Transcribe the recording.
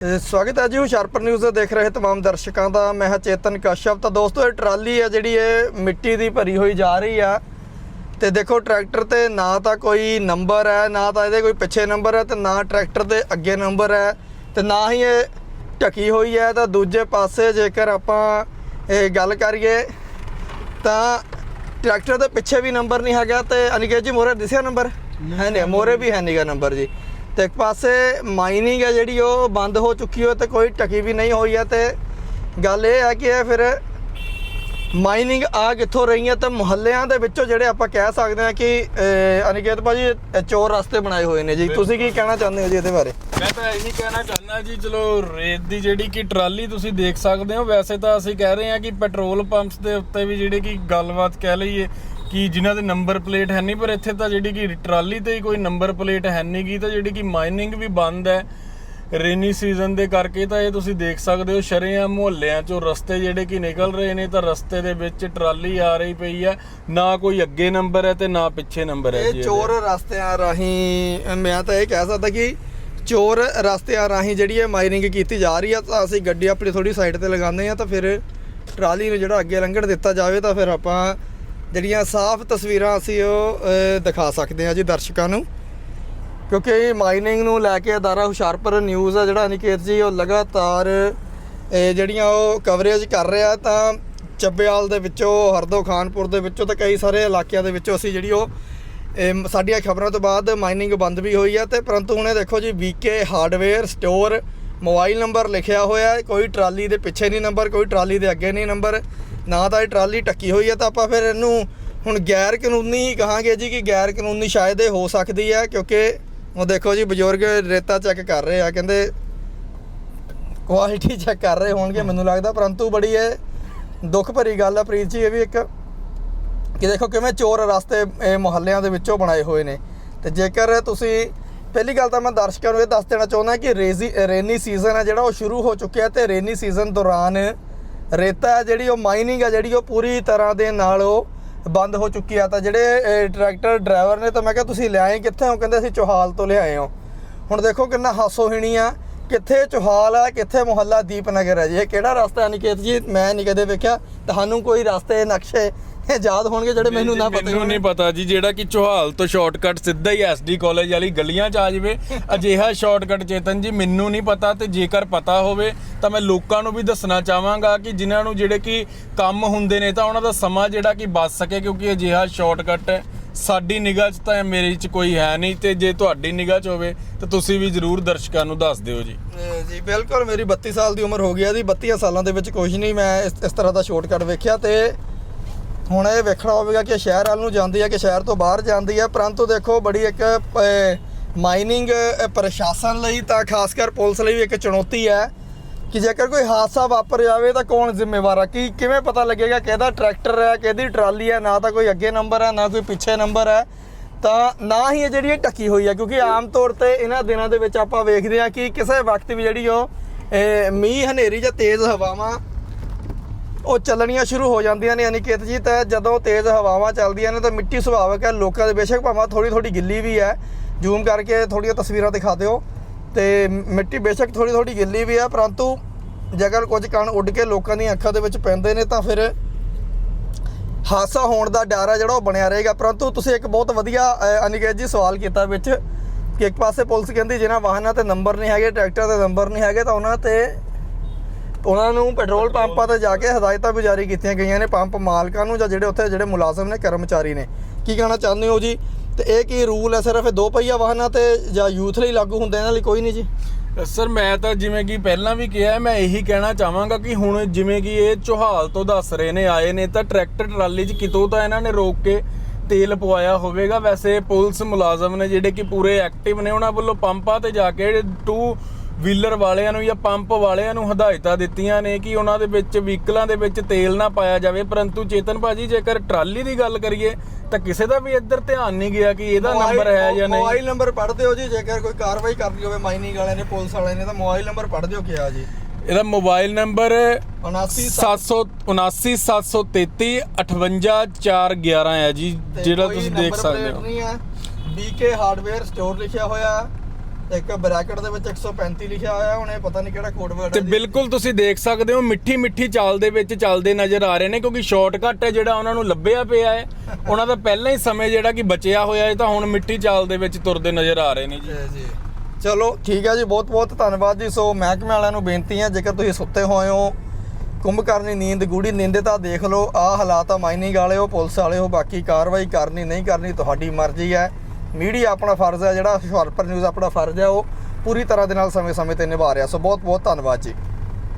ਇਹ ਸਵਾਗਤ ਹੈ ਜੀ ਹੁਸ਼ਿਆਰਪੁਰ ਨਿਊਜ਼ ਦੇ ਦੇਖ ਰਹੇ तमाम ਦਰਸ਼ਕਾਂ ਦਾ ਮੈਂ ਹਾਂ ਚੇਤਨ ਕਸ਼ਪ ਤਾਂ ਦੋਸਤੋ ਇਹ ਟਰਾਲੀ ਹੈ ਜਿਹੜੀ ਇਹ ਮਿੱਟੀ ਦੀ ਭਰੀ ਹੋਈ ਜਾ ਰਹੀ ਆ ਤੇ ਦੇਖੋ ਟਰੈਕਟਰ ਤੇ ਨਾ ਤਾਂ ਕੋਈ ਨੰਬਰ ਹੈ ਨਾ ਤਾਂ ਇਹਦੇ ਕੋਈ ਪਿੱਛੇ ਨੰਬਰ ਹੈ ਤੇ ਨਾ ਟਰੈਕਟਰ ਦੇ ਅੱਗੇ ਨੰਬਰ ਹੈ ਤੇ ਨਾ ਹੀ ਇਹ ਢਕੀ ਹੋਈ ਹੈ ਤਾਂ ਦੂਜੇ ਪਾਸੇ ਜੇਕਰ ਆਪਾਂ ਇਹ ਗੱਲ ਕਰੀਏ ਤਾਂ ਟਰੈਕਟਰ ਦੇ ਪਿੱਛੇ ਵੀ ਨੰਬਰ ਨਹੀਂ ਹੈਗਾ ਤੇ ਅਨਿਕੇਤ ਜੀ ਮੋਰੇ ਦਿਸਿਆ ਨੰਬਰ ਹੈ ਨਹੀਂ ਮੋਰੇ ਵੀ ਹੈ ਨਹੀਂਗਾ ਨੰਬਰ ਜੀ ਤੇ ਇੱਕ ਪਾਸੇ ਮਾਈਨਿੰਗ ਹੈ ਜਿਹੜੀ ਉਹ ਬੰਦ ਹੋ ਚੁੱਕੀ ਹੋ ਤੇ ਕੋਈ ਟਕੀ ਵੀ ਨਹੀਂ ਹੋਈ ਹੈ ਤੇ ਗੱਲ ਇਹ ਹੈ ਕਿ ਇਹ ਫਿਰ ਮਾਈਨਿੰਗ ਆ ਕਿੱਥੋਂ ਰਹੀ ਹੈ ਤੇ ਮੁਹੱਲਿਆਂ ਦੇ ਵਿੱਚੋਂ ਜਿਹੜੇ ਆਪਾਂ ਕਹਿ ਸਕਦੇ ਹਾਂ ਕਿ ਅਨਿਕੇਤ ਭਾਜੀ ਚੋਰ ਰਸਤੇ ਬਣਾਏ ਹੋਏ ਨੇ ਜੀ। ਤੁਸੀਂ ਕੀ ਕਹਿਣਾ ਚਾਹੁੰਦੇ ਹੋ ਜੀ ਇਹਦੇ ਬਾਰੇ? ਮੈਂ ਤਾਂ ਇਹੀ ਕਹਿਣਾ ਚਾਹੁੰਦਾ ਜੀ ਚਲੋ ਰੇਤ ਦੀ ਜਿਹੜੀ ਕਿ ਟਰਾਲੀ ਤੁਸੀਂ ਦੇਖ ਸਕਦੇ ਹੋ ਵੈਸੇ ਤਾਂ ਅਸੀਂ ਕਹਿ ਰਹੇ ਹਾਂ ਕਿ ਪੈਟਰੋਲ ਪੰਪਸ ਦੇ ਉੱਤੇ ਵੀ ਜਿਹੜੇ ਕਿ ਗੱਲਬਾਤ ਕਹਿ ਲਈਏ ਕਿ ਜਿਨ੍ਹਾਂ ਦੇ ਨੰਬਰ ਪਲੇਟ ਹੈ ਨਹੀਂ ਪਰ ਇੱਥੇ ਤਾਂ ਜਿਹੜੀ ਕਿ ਟਰਾਲੀ ਤੇ ਹੀ ਕੋਈ ਨੰਬਰ ਪਲੇਟ ਹੈ ਨਹੀਂ ਗੀ ਤਾਂ ਜਿਹੜੀ ਕਿ ਮਾਈਨਿੰਗ ਵੀ ਬੰਦ ਹੈ ਰੇਨੀ ਸੀਜ਼ਨ ਦੇ ਕਰਕੇ ਤਾਂ ਇਹ ਤੁਸੀਂ ਦੇਖ ਸਕਦੇ ਹੋ ਸ਼ਰੇਆਮ ਮੁਹੱਲਿਆਂ ਚੋਂ ਰਸਤੇ ਜਿਹੜੇ ਕਿ ਨਿਕਲ ਰਹੇ ਨੇ ਤਾਂ ਰਸਤੇ ਦੇ ਵਿੱਚ ਟਰਾਲੀ ਆ ਰਹੀ ਪਈ ਹੈ ਨਾ ਕੋਈ ਅੱਗੇ ਨੰਬਰ ਹੈ ਤੇ ਨਾ ਪਿੱਛੇ ਨੰਬਰ ਹੈ ਜੀ ਇਹ। ਚੋਰ ਰਸਤਿਆਂ ਰਾਹੀਂ ਮੈਂ ਤਾਂ ਇਹ ਕਹਿ ਸਕਦਾ ਕਿ ਚੋਰ ਰਸਤਿਆਂ ਰਾਹੀਂ ਜਿਹੜੀ ਇਹ ਮਾਈਨਿੰਗ ਕੀਤੀ ਜਾ ਰਹੀ ਆ ਤਾਂ ਅਸੀਂ ਗੱਡੀ ਆਪਣੀ ਥੋੜੀ ਸਾਈਡ ਤੇ ਲਗਾਉਂਦੇ ਆ ਤਾਂ ਫਿਰ ਟਰਾਲੀ ਨੂੰ ਜਿਹੜਾ ਅੱਗੇ ਲੰਘਣ ਦਿੱਤਾ ਜਾਵੇ ਤਾਂ ਫਿਰ ਆਪਾਂ ਜਿਹੜੀਆਂ ਸਾਫ਼ ਤਸਵੀਰਾਂ ਅਸੀਂ ਉਹ ਦਿਖਾ ਸਕਦੇ ਹਾਂ ਜੀ ਦਰਸ਼ਕਾਂ ਨੂੰ। ਕਿਉਂਕਿ ਮਾਈਨਿੰਗ ਨੂੰ ਲੈ ਕੇ ਅਦਾਰਾ ਹੁਸ਼ਿਆਰਪੁਰ ਨਿਊਜ਼ ਆ ਜਿਹੜਾ, ਅਨਿਕੇਤ ਜੀ, ਉਹ ਲਗਾਤਾਰ ਜਿਹੜੀਆਂ ਉਹ ਕਵਰੇਜ ਕਰ ਰਿਹਾ ਤਾਂ ਚੱਬੇਵਾਲ ਦੇ ਵਿੱਚੋਂ, ਹਰਦੋ ਖਾਨਪੁਰ ਦੇ ਵਿੱਚੋਂ ਤੇ ਕਈ ਸਾਰੇ ਇਲਾਕਿਆਂ ਦੇ ਵਿੱਚੋਂ ਅਸੀਂ ਜਿਹੜੀ ਉਹ ਇਹ ਸਾਡੀਆਂ ਖਬਰਾਂ ਤੋਂ ਬਾਅਦ ਮਾਈਨਿੰਗ ਬੰਦ ਵੀ ਹੋਈ ਆ ਤੇ ਪਰੰਤੂ ਹੁਣੇ ਦੇਖੋ ਜੀ VK hardware store mobile number ਲਿਖਿਆ ਹੋਇਆ ਕੋਈ ਟਰਾਲੀ ਦੇ ਪਿੱਛੇ ਨਹੀਂ ਨੰਬਰ, ਕੋਈ ਟਰਾਲੀ ਦੇ ਅੱਗੇ ਨਹੀਂ ਨੰਬਰ। ਨਾ ਤਾਂ ਇਹ ਟਰਾਲੀ ਟੱਕੀ ਹੋਈ ਹੈ ਤਾਂ ਆਪਾਂ ਫਿਰ ਇਹਨੂੰ ਹੁਣ ਗੈਰ ਕਾਨੂੰਨੀ ਹੀ ਕਹਾਂਗੇ ਜੀ ਕਿ ਗੈਰ ਕਾਨੂੰਨੀ ਸ਼ਾਇਦ ਇਹ ਹੋ ਸਕਦੀ ਹੈ ਕਿਉਂਕਿ ਉਹ ਦੇਖੋ ਜੀ ਬਜ਼ੁਰਗ ਰੇਤਾ ਚੈੱਕ ਕਰ ਰਹੇ ਆ, ਕਹਿੰਦੇ ਕੁਆਲਿਟੀ ਚੈੱਕ ਕਰ ਰਹੇ ਹੋਣਗੇ ਮੈਨੂੰ ਲੱਗਦਾ, ਪਰੰਤੂ ਬੜੀ ਇਹ ਦੁੱਖ ਭਰੀ ਗੱਲ ਆ ਪ੍ਰੀਤ ਜੀ, ਇਹ ਵੀ ਇੱਕ ਕਿ ਦੇਖੋ ਕਿਵੇਂ ਚੋਰ ਰਸਤੇ, ਇਹ ਮੁਹੱਲਿਆਂ ਦੇ ਵਿੱਚੋਂ ਬਣਾਏ ਹੋਏ ਨੇ। ਤੇ ਜੇਕਰ ਤੁਸੀਂ ਪਹਿਲੀ ਗੱਲ ਤਾਂ ਮੈਂ ਦਰਸ਼ਕਾਂ ਨੂੰ ਇਹ ਦੱਸ ਦੇਣਾ ਚਾਹੁੰਦਾ ਕਿ ਰੇਜ਼ੀ ਰੇਨੀ ਸੀਜ਼ਨ ਹੈ ਜਿਹੜਾ ਉਹ ਸ਼ੁਰੂ ਹੋ ਚੁੱਕਿਆ ਤੇ ਰੇਨੀ ਸੀਜ਼ਨ ਦੌਰਾਨ ਰੇਤਾ ਹੈ ਜਿਹੜੀ ਉਹ ਮਾਈਨਿੰਗ ਹੈ, ਜਿਹੜੀ ਉਹ ਪੂਰੀ ਤਰ੍ਹਾਂ ਦੇ ਨਾਲ ਉਹ ਬੰਦ ਹੋ ਚੁੱਕੀ ਆ। ਤਾਂ ਜਿਹੜੇ ਟਰੈਕਟਰ ਡਰਾਈਵਰ ਨੇ ਤਾਂ ਮੈਂ ਕਿਹਾ ਤੁਸੀਂ ਲਿਆਏ ਕਿੱਥੇ ਹੋ? ਕਹਿੰਦੇ ਅਸੀਂ ਚੋਹਾਲ ਤੋਂ ਲਿਆਏ ਹਾਂ। ਹੁਣ ਦੇਖੋ ਕਿੰਨਾ ਹਾਸੋਹੀਣੀ ਆ, ਕਿੱਥੇ ਚੋਹਾਲ ਆ, ਕਿੱਥੇ ਮੁਹੱਲਾ ਦੀਪਨਗਰ ਹੈ ਜੀ। ਇਹ ਕਿਹੜਾ ਰਸਤਾ ਹੈ? ਨਿਕੇਤ ਜੀ ਮੈਂ ਨਹੀਂ ਕਦੇ ਵੇਖਿਆ। ਤੁਹਾਨੂੰ ਕੋਈ ਰਸਤੇ, ਨਕਸ਼ੇ ਯਾਦ ਹੋਣਗੇ ਜਿਹੜੇ ਮੈਨੂੰ ਨਾ ਪਤਾ ਮੈਨੂੰ ਨਹੀਂ ਪਤਾ ਜੀ ਜਿਹੜਾ ਕਿ ਚੋਹਾਲ ਤੋਂ ਸ਼ਾਰਟਕਟ ਸਿੱਧਾ ਹੀ ਐਸਡੀ ਕਾਲਜ ਵਾਲੀ ਗਲੀਆਂ 'ਚ ਆ ਜਾਵੇ। ਅਜਿਹਾ ਸ਼ਾਰਟਕਟ ਚੇਤਨ ਜੀ ਮੈਨੂੰ ਨਹੀਂ ਪਤਾ ਤੇ ਜੇਕਰ ਪਤਾ ਹੋਵੇ ਤਾਂ ਮੈਂ ਲੋਕਾਂ ਨੂੰ ਵੀ ਦੱਸਣਾ ਚਾਹਾਂਗਾ ਕਿ ਜਿਨ੍ਹਾਂ ਨੂੰ ਜਿਹੜੇ ਕਿ ਕੰਮ ਹੁੰਦੇ ਨੇ ਤਾਂ ਉਹਨਾਂ ਦਾ ਸਮਾਂ ਜਿਹੜਾ ਕਿ ਬਚ ਸਕੇ ਕਿਉਂਕਿ ਅਜਿਹਾ ਸ਼ਾਰਟਕਟ ਸਾਡੀ ਨਿਗਾਹ 'ਚ ਤਾਂ ਮੇਰੇ 'ਚ ਕੋਈ ਹੈ ਨਹੀਂ ਤੇ ਜੇ ਤੁਹਾਡੀ ਨਿਗਾਹ 'ਚ ਹੋਵੇ ਤਾਂ ਤੁਸੀਂ ਵੀ ਜ਼ਰੂਰ ਦਰਸ਼ਕਾਂ ਨੂੰ ਦੱਸ ਦਿਓ ਜੀ। ਜੀ ਬਿਲਕੁਲ ਮੇਰੀ 32 ਸਾਲ ਦੀ ਉਮਰ ਹੋ ਗਈ ਆ ਜੀ 32 ਸਾਲਾਂ ਦੇ ਵਿੱਚ ਕੁਝ ਨਹੀਂ ਮੈਂ ਇਸ ਤਰ੍ਹਾਂ ਦਾ ਸ਼ਾਰਟਕਟ ਵੇਖਿਆ ਤੇ ਹੁਣ ਇਹ ਵੇਖਣਾ ਹੋਵੇਗਾ ਕਿ ਸ਼ਹਿਰ ਵੱਲ ਨੂੰ ਜਾਂਦੀ ਹੈ ਕਿ ਸ਼ਹਿਰ ਤੋਂ ਬਾਹਰ ਜਾਂਦੀ ਹੈ, ਪਰੰਤੂ ਦੇਖੋ ਬੜੀ ਇੱਕ ਮਾਈਨਿੰਗ ਪ੍ਰਸ਼ਾਸਨ ਲਈ ਤਾਂ ਖਾਸ ਕਰ ਪੁਲਿਸ ਲਈ ਵੀ ਇੱਕ ਚੁਣੌਤੀ ਹੈ ਕਿ ਜੇਕਰ ਕੋਈ ਹਾਦਸਾ ਵਾਪਰ ਜਾਵੇ ਤਾਂ ਕੌਣ ਜ਼ਿੰਮੇਵਾਰ ਹੈ ਕਿ, ਕਿਵੇਂ ਪਤਾ ਲੱਗੇਗਾ ਕਿਹਦਾ ਟਰੈਕਟਰ ਹੈ, ਕਿਹਦੀ ਟਰਾਲੀ ਹੈ? ਨਾ ਤਾਂ ਕੋਈ ਅੱਗੇ ਨੰਬਰ ਹੈ, ਨਾ ਕੋਈ ਪਿੱਛੇ ਨੰਬਰ ਹੈ। ਤਾਂ ਨਾ ਹੀ ਇਹ ਜਿਹੜੀ ਇਹ ਟੱਕੀ ਹੋਈ ਹੈ, ਕਿਉਂਕਿ ਆਮ ਤੌਰ ਤੇ ਇਹਨਾਂ ਦਿਨਾਂ ਦੇ ਵਿੱਚ ਆਪਾਂ ਵੇਖਦੇ ਹਾਂ ਕਿ ਕਿਸੇ ਵਕਤ ਵੀ ਜਿਹੜੀ ਉਹ ਮੀਂਹ ਹਨੇਰੀ ਜਾਂ ਤੇਜ਼ ਹਵਾਵਾਂ ਉਹ ਚੱਲਣੀਆਂ ਸ਼ੁਰੂ ਹੋ ਜਾਂਦੀਆਂ ਨੇ ਅਨਿਕੇਤ ਜੀ ਤਾਂ ਜਦੋਂ ਤੇਜ਼ ਹਵਾਵਾਂ ਚੱਲਦੀਆਂ ਨੇ ਤਾਂ ਮਿੱਟੀ ਸੁਭਾਵਕ ਹੈ ਲੋਕਾਂ ਦੇ ਬੇਸ਼ੱਕ ਭਾਵੇਂ ਥੋੜੀ ਥੋੜੀ ਗਿੱਲੀ ਵੀ ਹੈ। ਜ਼ੂਮ ਕਰਕੇ ਥੋੜੀਆਂ ਤਸਵੀਰਾਂ ਦਿਖਾ ਦਿਓ। ਤੇ ਮਿੱਟੀ ਬੇਸ਼ੱਕ ਥੋੜੀ ਥੋੜੀ ਗਿੱਲੀ ਵੀ ਹੈ ਪਰੰਤੂ ਜੇਕਰ ਕੁਝ ਕਣ ਉੱਡ ਕੇ ਲੋਕਾਂ ਦੀਆਂ ਅੱਖਾਂ ਦੇ ਵਿੱਚ ਪੈਂਦੇ ਨੇ ਤਾਂ ਫਿਰ ਹਾਦਸਾ ਹੋਣ ਦਾ ਡਰ ਹੈ ਜਿਹੜਾ ਉਹ ਬਣਿਆ ਰਹੇਗਾ। ਪਰੰਤੂ ਤੁਸੀਂ ਇੱਕ ਬਹੁਤ ਵਧੀਆ ਅ, ਅਨਿਕੇਤ ਜੀ ਸਵਾਲ ਕੀਤਾ ਵਿੱਚ ਕਿ ਇੱਕ ਪਾਸੇ ਪੁਲਿਸ ਕਹਿੰਦੀ ਜਿਹਨਾਂ ਵਾਹਨਾਂ ਤੇ ਨੰਬਰ ਨਹੀਂ ਹੈਗੇ ਟਰੈਕਟਰ ਦੇ ਨੰਬਰ ਨਹੀਂ ਹੈਗੇ ਤਾਂ ਉਹਨਾਂ ਤੇ ਉਹਨਾਂ ਨੂੰ ਪੈਟਰੋਲ ਪੰਪਾਂ ਤੇ ਜਾ ਕੇ ਹਦਾਇਤਾਂ ਵੀ ਜਾਰੀ ਕੀਤੀਆਂ ਗਈਆਂ ਨੇ, ਪੰਪ ਮਾਲਕਾਂ ਨੂੰ ਜਾਂ ਜਿਹੜੇ ਉੱਥੇ ਜਿਹੜੇ ਮੁਲਾਜ਼ਮ ਨੇ, ਕਰਮਚਾਰੀ ਨੇ। ਕੀ ਕਹਿਣਾ ਚਾਹੁੰਦੇ ਹੋ ਜੀ? ਤੇ ਇਹ ਕੀ ਰੂਲ ਹੈ ਸਿਰਫ ਦੋ ਪਹੀਆ ਵਾਹਨਾਂ ਤੇ ਜਾਂ ਯੂਥ ਲਈ ਲਾਗੂ ਹੁੰਦੇ ਇਹਨਾਂ ਲਈ ਕੋਈ ਨਹੀਂ ਜੀ? ਸਰ, ਮੈਂ ਤਾਂ ਜਿਵੇਂ ਕਿ ਪਹਿਲਾਂ ਵੀ ਕਿਹਾ, ਮੈਂ ਇਹੀ ਕਹਿਣਾ ਚਾਹਾਂਗਾ ਕਿ ਹੁਣ ਜਿਵੇਂ ਕਿ ਇਹ ਚੋਹਾਲ ਤੋਂ ਦੱਸ ਰਹੇ ਨੇ, ਆਏ ਨੇ, ਤਾਂ ਟਰੈਕਟਰ ਟਰਾਲੀ 'ਚ ਕਿਤੋਂ ਤਾਂ ਇਹਨਾਂ ਨੇ ਰੋਕ ਕੇ ਤੇਲ ਪਵਾਇਆ ਹੋਵੇਗਾ। ਵੈਸੇ ਪੁਲਿਸ ਮੁਲਾਜ਼ਮ ਨੇ ਜਿਹੜੇ ਕਿ ਪੂਰੇ ਐਕਟਿਵ ਨੇ, ਉਹਨਾਂ ਵੱਲੋਂ ਪੰਪਾਂ ਤੇ ਜਾ ਕੇ ਟੂ ਵੀਲਰ ਵਾਲਿਆਂ ਨੂੰ ਜਾਂ ਪੰਪ ਵਾਲਿਆਂ ਨੂੰ ਹਦਾਇਤਾਂ ਦਿੱਤੀਆਂ ਨੇ ਕਿ ਉਹਨਾਂ ਦੇ ਵਿੱਚ ਵਹੀਕਲਾਂ ਦੇ ਵਿੱਚ ਤੇਲ ਨਾ ਪਾਇਆ ਜਾਵੇ। ਪਰੰਤੂ ਚੇਤਨ ਭਾਜੀ ਜੇਕਰ ਟਰਾਲੀ ਦੀ ਗੱਲ ਕਰੀਏ ਤਾਂ ਕਿਸੇ ਦਾ ਵੀ ਇੱਧਰ ਧਿਆਨ ਨਹੀਂ ਗਿਆ ਕਿ ਇਹਦਾ ਨੰਬਰ ਹੈ ਜਾਂ ਨਹੀਂ। ਮੋਬਾਈਲ ਨੰਬਰ ਪੜ੍ਹਦੇ ਹੋ ਜੀ ਜੇਕਰ ਕੋਈ ਕਾਰਵਾਈ ਕਰਨੀ ਹੋਵੇ ਮਾਈਨਿੰਗ ਵਾਲਿਆਂ ਨੇ ਪੁਲਿਸ ਵਾਲਿਆਂ ਨੇ ਤਾਂ ਮੋਬਾਈਲ ਨੰਬਰ ਪੜ੍ਹਦੇ ਹੋ ਕਿਹਾ ਜੀ। ਇਹਦਾ ਮੋਬਾਈਲ ਨੰਬਰ 79 779733 58411 ਹੈ ਜੀ ਜਿਹੜਾ ਤੁਸੀਂ ਦੇਖ ਸਕਦੇ ਹੋ। ਹੈ। ਬੀਕੇ ਹਾਰਡਵੇਅਰ ਸਟੋਰ ਲਿਖਿਆ ਹੋਇਆ ਇੱਕ ਬ੍ਰੈਕਟ ਦੇ ਵਿੱਚ 135 ਲਿਖਿਆ ਹੋਇਆ ਹੁਣ ਇਹ ਪਤਾ ਨਹੀਂ ਕਿਹੜਾ ਕੋਡ ਵਰਡ ਤੇ ਬਿਲਕੁਲ ਤੁਸੀਂ ਦੇਖ ਸਕਦੇ ਹੋ ਮਿੱਠੀ ਮਿੱਠੀ ਚਾਲ ਦੇ ਵਿੱਚ ਚੱਲਦੇ ਨਜ਼ਰ ਆ ਰਹੇ ਨੇ ਕਿਉਂਕਿ ਸ਼ਾਰਟਕਟ ਹੈ ਜਿਹੜਾ ਉਹਨਾਂ ਨੂੰ ਲੱਭਿਆ ਪਿਆ ਹੈ। ਉਹਨਾਂ ਦਾ ਪਹਿਲਾਂ ਹੀ ਸਮੇਂ ਜਿਹੜਾ ਕਿ ਬਚਿਆ ਹੋਇਆ ਹੈ ਤਾਂ ਹੁਣ ਮਿੱਠੀ ਚਾਲ ਦੇ ਵਿੱਚ ਤੁਰਦੇ ਨਜ਼ਰ ਆ ਰਹੇ ਨੇ ਜੀ। ਜੀ। ਚਲੋ ਠੀਕ ਹੈ ਜੀ ਬਹੁਤ ਬਹੁਤ ਧੰਨਵਾਦ ਜੀ। ਸੋ ਮਹਿਕਮੇ ਵਾਲਿਆਂ ਨੂੰ ਬੇਨਤੀ ਹੈ ਜੇਕਰ ਤੁਸੀਂ ਸੁੱਤੇ ਹੋਏ ਹੋ ਕੁੰਭਕਰਨੀ ਨੀਂਦ ਗੂੜੀ ਨੀਂਦ ਤਾਂ ਦੇਖ ਲਓ ਆਹ ਹਾਲਾਤ ਆ ਮਾਈਨਿੰਗ ਵਾਲੇ ਹੋ ਪੁਲਿਸ ਵਾਲੇ ਹੋ ਬਾਕੀ ਕਾਰਵਾਈ ਕਰਨੀ ਨਹੀਂ ਕਰਨੀ ਤੁਹਾਡੀ ਮਰਜ਼ੀ ਹੈ। ਮੀਡੀਆ ਆਪਣਾ ਫਰਜ਼ ਹੈ, ਜਿਹੜਾ ਹੁਸ਼ਿਆਰਪੁਰ ਨਿਊਜ਼ ਆਪਣਾ ਫਰਜ਼ ਹੈ, ਉਹ ਪੂਰੀ ਤਰ੍ਹਾਂ ਦੇ ਨਾਲ ਸਮੇਂ-ਸਮੇਂ ਤੇ ਨਿਭਾ ਰਿਹਾ। ਸੋ ਬਹੁਤ ਬਹੁਤ ਧੰਨਵਾਦ ਜੀ।